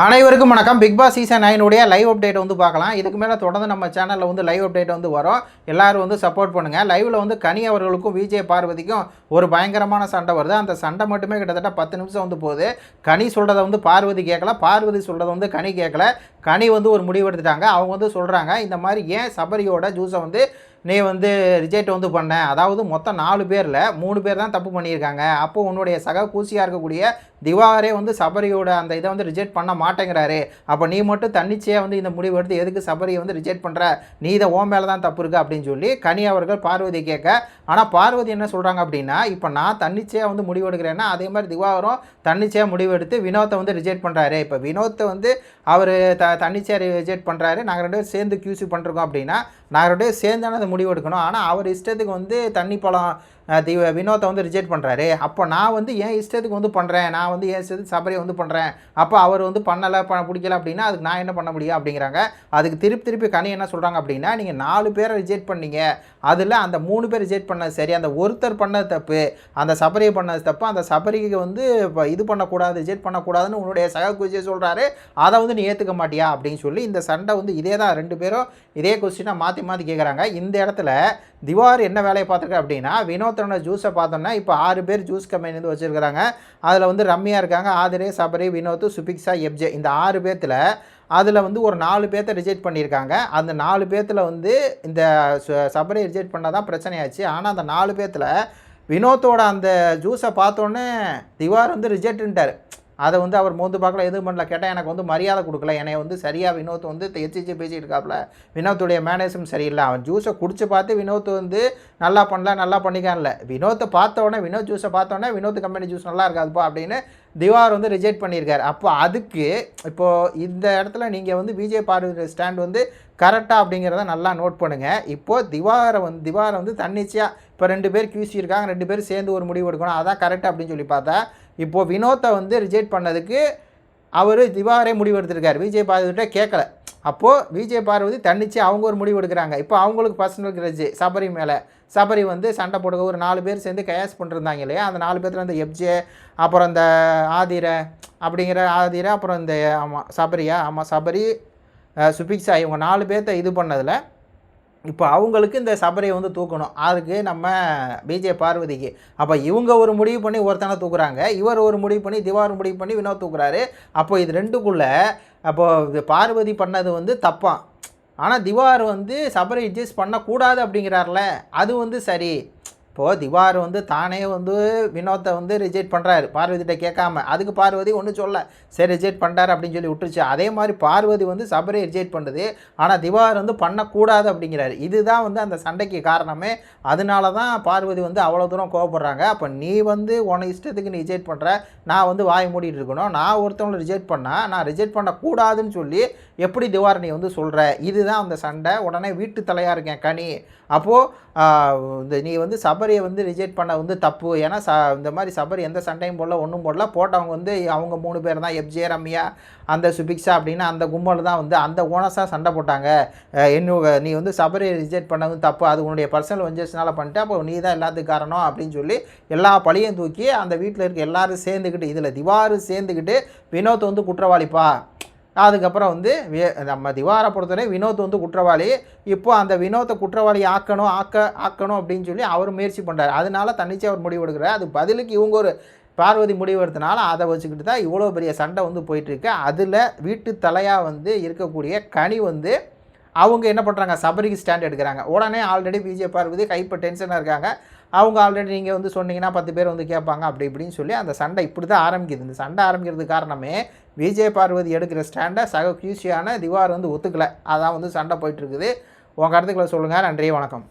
அனைவருக்கும் வணக்கம். Big pass season நைனுடைய லைவ் அப்டேட் வந்து பார்க்கலாம். இதுக்கு மேலே தொடர்ந்து நம்ம சேனலில் வந்து லைவ் அப்டேட் வந்து வரும். எல்லாரும் வந்து சப்போர்ட் பண்ணுங்கள் லைவில் வந்து கனி அவர்களுக்கும் விஜய் பார்வதிக்கும் ஒரு பயங்கரமான சண்டை வருது. அந்த சண்டை மட்டுமே கிட்டத்தட்ட பத்து நிமிஷம் வந்து போகுது. கனி சொல்கிறத வந்து பார்வதி கேட்கல. பார்வதி சொல்கிறத வந்து கனி கேட்கல. கனி வந்து ஒரு முடிவு எடுத்துட்டாங்க. அவங்க வந்து சொல்கிறாங்க இந்த மாதிரி ஏன் சபரியோட ஜூஸை வந்து நீ வந்து ரிஜெக்ட் வந்து பண்ண. அதாவது மொத்தம் நாலு பேரில் மூணு பேர் தான் தப்பு பண்ணியிருக்காங்க. அப்போது உன்னுடைய சக கூசியாக இருக்கக்கூடிய திவாரே வந்து சபரியோட அந்த இதை வந்து ரிஜெக்ட் பண்ண மாட்டேங்கிறாரு. அப்போ நீ மட்டும் தன்னிச்சையாக வந்து இந்த முடிவு எடுத்து எதுக்கு சபரியை வந்து ரிஜெக்ட் பண்ணுற நீ இதை ஓ மேலே தான் தப்பு இருக்கு அப்படின்னு சொல்லி கனி அவர்கள் பார்வதி கேட்க ஆனால் பார்வதி என்ன சொல்கிறாங்க அப்படின்னா இப்போ நான் தன்னிச்சையாக வந்து முடிவு எடுக்கிறேன்னா அதே மாதிரி திவாகரும் தன்னிச்சையாக முடிவு எடுத்து வினோத்தை வந்து ரிஜெக்ட் பண்ணுறாரு இப்போ வினோத்தை வந்து அவர் த தன்னிச்சையாக ரிஜெக்ட் பண்ணுறாரு நாங்கள் ரெண்டு பேரும் சேர்ந்து கியூசி பண்ணிருக்கோம் அப்படின்னா நாங்கள் ரெண்டு பேரும் சேர்ந்தானே அந்த முடிவு எடுக்கணும் ஆனால் அவர் இஷ்டத்துக்கு வந்து தண்ணி பழம் திவ தி வினோத்தை வந்து ரிஜெக்ட் பண்ணுறாரு அப்போ நான் வந்து என் இஷ்டத்துக்கு வந்து பண்ணுறேன் நான் வந்து என் இஷ்டத்துக்கு சபரியை வந்து பண்ணுறேன் அப்போ அவர் வந்து பண்ணலை ப பிடிக்கல அப்படின்னா அதுக்கு நான் என்ன பண்ண முடியும் அப்படிங்கிறாங்க. அதுக்கு திருப்பி திருப்பி கனி என்ன சொல்கிறாங்க அப்படின்னா நீங்கள் நாலு பேரை ரிஜெக்ட் பண்ணீங்க. அதில் அந்த மூணு பேர் ரிஜெக்ட் பண்ணது சரி. அந்த ஒருத்தர் பண்ணது தப்பு. அந்த சபரியை பண்ணது தப்பு. அந்த சபரிக்கு வந்து இப்போ இது பண்ணக்கூடாது ரிஜெக்ட் பண்ணக்கூடாதுன்னு உன்னுடைய சக குஜியை சொல்கிறாரு அதை வந்து நீ ஏற்றுக்க மாட்டியா அப்படின்னு சொல்லி இந்த சண்டை வந்து இதே தான் ரெண்டு பேரும் இதே கொஸ்டினை மாற்றி மாற்றி கேட்குறாங்க இந்த இடத்துல திவார் என்ன வேலையை பார்த்துருக்கு அப்படின்னா வினோத் வினோத்தனோட ஜூஸை பார்த்தோம்னா இப்போ ஆறு பேர் ஜூஸ் கம்பெனி வந்து வச்சுருக்கிறாங்க. அதில் வந்து ரம்யா இருக்காங்க ஆதிரே சபரி வினோத் சுபிக்ஸா எப்ஜே. இந்த ஆறு பேர்த்தில் அதில் வந்து ஒரு நாலு பேர்த்த ரிஜெக்ட் பண்ணியிருக்காங்க அந்த நாலு பேர்த்தில் வந்து இந்த ச- சபரி ரிஜெக்ட் பண்ணால் தான் பிரச்சனையாச்சு. ஆனால் அந்த நாலு பேர்த்தில் வினோத்தோட அந்த ஜூஸை பார்த்தோன்னே திவார் வந்து ரிஜெக்ட்டுன்ட்டார் அதை வந்து அவர் மோந்து பார்க்கல எதுவும் பண்ணல. கேட்டால் எனக்கு வந்து மரியாதை கொடுக்கல. என்னை வந்து சரியாக வினோத் வந்து எச்சிச்சு பேசிகிட்டு இருக்காப்புல வினோத்துடைய மேனேஜும் சரியில்லை. அவன் ஜூஸை குடிச்சு பார்த்து வினோத் வந்து நல்லா பண்ணல நல்லா பண்ணிக்கான்ல. வினோத்தை பார்த்தோன்னே வினோத் ஜூஸை பார்த்தோன்னே வினோத் கம்பெனி ஜூஸ் நல்லா இருக்காதுப்பா அப்படின்னு திவார் வந்து ரிஜெக்ட் பண்ணியிருக்காரு. அப்போ அதுக்கு இப்போது இந்த இடத்துல நீங்கள் வந்து விஜய் பார்வை ஸ்டாண்ட் வந்து கரெக்டாக அப்படிங்கிறத நல்லா நோட் பண்ணுங்கள் இப்போது திவாரை வந்து திவாரை வந்து தன்னிச்சையாக இப்போ ரெண்டு பேர் கியூசி இருக்காங்க ரெண்டு பேரும் சேர்ந்து ஒரு முடிவு எடுக்கணும். அதான் கரெக்டாக அப்படின்னு சொல்லி பார்த்தா இப்போது வினோத்தை வந்து ரிஜெக்ட் பண்ணதுக்கு அவர் திவாரே முடிவு எடுத்திருக்காரு விஜய் பார்வதிட்ட கேட்கல அப்போது விஜய் பார்வதி தன்னிச்சு அவங்க ஒரு முடிவு எடுக்கிறாங்க. இப்போ அவங்களுக்கு பர்சனல் கிரஜ் சபரி மேலே. சபரி வந்து சண்டை போடுக்க ஒரு நாலு பேர் சேர்ந்து கயாஸ் பண்ணிருந்தாங்க இல்லையா? அந்த நாலு பேர்த்தில் அந்த எப்ஜே அப்புறம் இந்த ஆதிரை அப்படிங்கிற ஆதிரை அப்புறம் இந்த ஆமாம் சபரியா? ஆமாம் சபரி சுபிக்ஸா இவங்க நாலு பேர்த்த இது பண்ணதில் இப்போ அவங்களுக்கு இந்த சபரியை வந்து தூக்கணும். அதுக்கு நம்ம பிஜே பார்வதிக்கு. அப்போ இவங்க ஒரு முடிவு பண்ணி ஒருத்தனை தூக்குறாங்க. இவர் ஒரு முடிவு பண்ணி திவார் முடிவு பண்ணி வினோத் தூக்குறாரு. அப்போ இது ரெண்டுக்குள்ளே அப்போது பார்வதி பண்ணது வந்து தப்பான் ஆனால் திவார் வந்து சபரி அட்ஜஸ்ட் பண்ணக்கூடாது அப்படிங்கிறார்ல. அது வந்து சரி. இப்போது திவார் வந்து தானே வந்து வினோத்தை வந்து ரிஜெக்ட் பண்ணுறாரு பார்வதிட்ட கேட்காம. அதுக்கு பார்வதி ஒன்றும் சொல்ல. சரி ரிஜெக்ட் பண்ணுறாரு அப்படின்னு சொல்லி விட்டுருச்சு. அதே மாதிரி பார்வதி வந்து சபரை ரிஜெக்ட் பண்ணுது. ஆனால் திவார் வந்து பண்ணக்கூடாது அப்படிங்கிறாரு. இதுதான் வந்து அந்த சண்டைக்கு காரணமே. அதனால தான் பார்வதி வந்து அவ்வளோ தூரம் கோவப்படுறாங்க. அப்போ நீ வந்து உன இஷ்டத்துக்கு நீ ரிஜெக்ட் பண்ணுற நான் வந்து வாய் மூடிட்டு இருக்கணும். நான் ஒருத்தவங்களை ரிஜெக்ட் பண்ணால் நான் ரிஜெக்ட் பண்ணக்கூடாதுன்னு சொல்லி எப்படி திவார் நீ வந்து சொல்கிற இதுதான் அந்த சண்டை. உடனே வீட்டு தலையாக இருக்கேன் கனி. அப்போது இந்த நீ வந்து சபரியை வந்து ரிஜெக்ட் பண்ண வந்து தப்பு. ஏன்னா ச இந்த மாதிரி சபரி எந்த சண்டையும் போடல ஒன்றும் போடல. போட்டவங்க வந்து அவங்க மூணு பேர் தான் எப்ஜே ரம்யா அந்த சுபிக்ஷா அப்படின்னு அந்த கும்பல் தான் வந்து அந்த ஓனஸாக சண்டை போட்டாங்க. என்ன நீ வந்து சபரியை ரிஜெக்ட் பண்ணது தப்பு. அது உன்னுடைய பர்சனல் வஞ்சஸ்னால் பண்ணிட்டு அப்போ நீ தான் எல்லாத்துக்கும் காரணம் அப்படின்னு சொல்லி எல்லா பழியும் தூக்கி அந்த வீட்டில் இருக்க எல்லாரும் சேர்ந்துக்கிட்டு இதில் திவாரு சேர்ந்துக்கிட்டு வினோத் வந்து குற்றவாளிப்பா. அதுக்கப்புறம் வந்து நம்ம திவாரை பொறுத்தவரை வினோத் வந்து குற்றவாளி. இப்போ அந்த வினோத்தை குற்றவாளி ஆக்கணும் ஆக்க ஆக்கணும் அப்படின்னு சொல்லி அவர் முயற்சி பண்ணுறாரு அதனால தன்னிச்சை அவர் முடிவு எடுக்கிறார். அது பதிலுக்கு இவங்க ஒரு பார்வதி முடிவெடுத்தனால அதை வச்சுக்கிட்டு தான் இவ்வளோ பெரிய சண்டை வந்து போயிட்டுருக்கு. அதில் வீட்டு தலையாக வந்து இருக்கக்கூடிய கனி வந்து அவங்க என்ன பண்ணுறாங்க சபரிக்கு ஸ்டாண்ட் எடுக்கிறாங்க. உடனே ஆல்ரெடி பிஜே பார்வதி கைப்போ டென்ஷனாக இருக்காங்க. அவங்க ஆல்ரெடி நீங்கள் வந்து சொன்னீங்கன்னா பத்து பேர் வந்து கேட்பாங்க அப்படி இப்படின்னு சொல்லி அந்த சண்டை இப்படி தான் ஆரம்பிக்குது. இந்த சண்டை ஆரம்பிக்கிறதுக்கு காரணமே விஜய் பார்வதி எடுக்கிற ஸ்டாண்டை சக கியூசியான திவார் வந்து ஒத்துக்கலை. அதான் வந்து சண்டை போயிட்டுருக்குது உங்கள் கருத்துக்களை சொல்லுங்கள் நன்றி வணக்கம்.